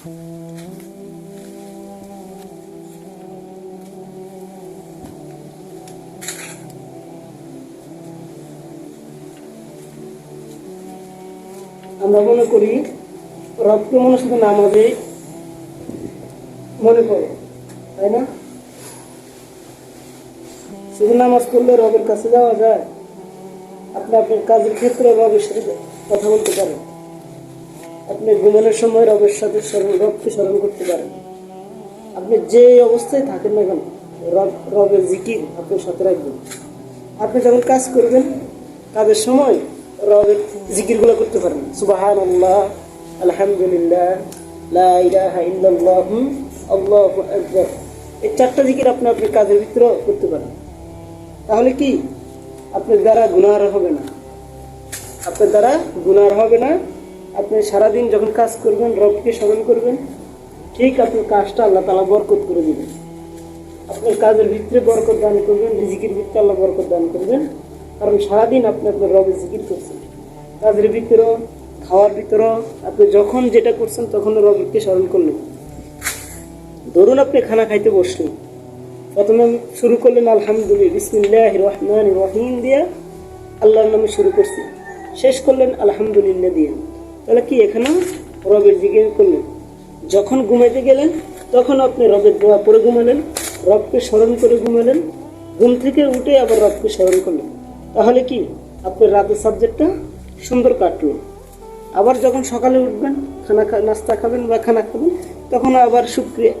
আমরা মনে করি রক্ত মনে শুধু মনে পড়ে, তাই না? শুধু নামাজ পড়লে রবের কাছে যাওয়া যায়, আপনি আপনার কাজের ক্ষেত্রে রবের সাথে কথা বলতে পারেন। আপনি ঘুমানোর সময় রবের সাথে স্মরণ রবকে স্মরণ করতে পারেন। আপনি যে অবস্থায় থাকেন না কেন, রব রবের জিকির আপনি সাথে রাখবেন। আপনি যখন কাজ করবেন, কাজের সময় রবের জিকিরগুলো করতে পারেন সুবাহান আল্লাহ আলহামদুলিল্লাহ এই চারটা জিকির আপনি আপনার কাজের ভিতরে করতে পারেন তাহলে কি? আপনার দ্বারা গুনার হবে না। আপনার দ্বারা গুনার হবে না। আপনি সারাদিন যখন কাজ করবেন, রবকে স্মরণ করবেন, ঠিক আপনার কাজটা আল্লাহ তালা বরকত করে দেবেন। আপনার কাজের ভিতরে বরকত দান করবেন, রিজিকের ভিতরে আল্লাহ বরকত দান করবেন। কারণ সারাদিন আপনি আপনার রবের জিকির করছেন। কাজের ভিতরে খাওয়ার ভিতরে আপনি যখন যেটা করছেন তখন রবকে স্মরণ করলেন। ধরুন আপনি খানা খাইতে বসলেন। প্রথমে শুরু করলেন, আলহামদুলিল্লাহ বিসমিল্লাহ রহমান রহিম দিয়া আল্লাহর নামে শুরু করছি। শেষ করলেন, আলহামদুলিল্লাহ দিয়ে। তাহলে কি এখানে রবের জিজ্ঞেস করলেন যখন ঘুমাইতে গেলেন, তখন আপনি রবের দোয়া পরে ঘুমালেন, রবকে স্মরণ করে ঘুমালেন, ঘুম থেকে উঠে আবার রবকে স্মরণ করলেন। তাহলে কি? আপনার রাতের সাবজেক্টটা সুন্দর কাটলো। আবার যখন সকালে উঠবেন, খানা নাস্তা খাবেন বা খানা খাবেন, তখন আবার শুক্রিয়া।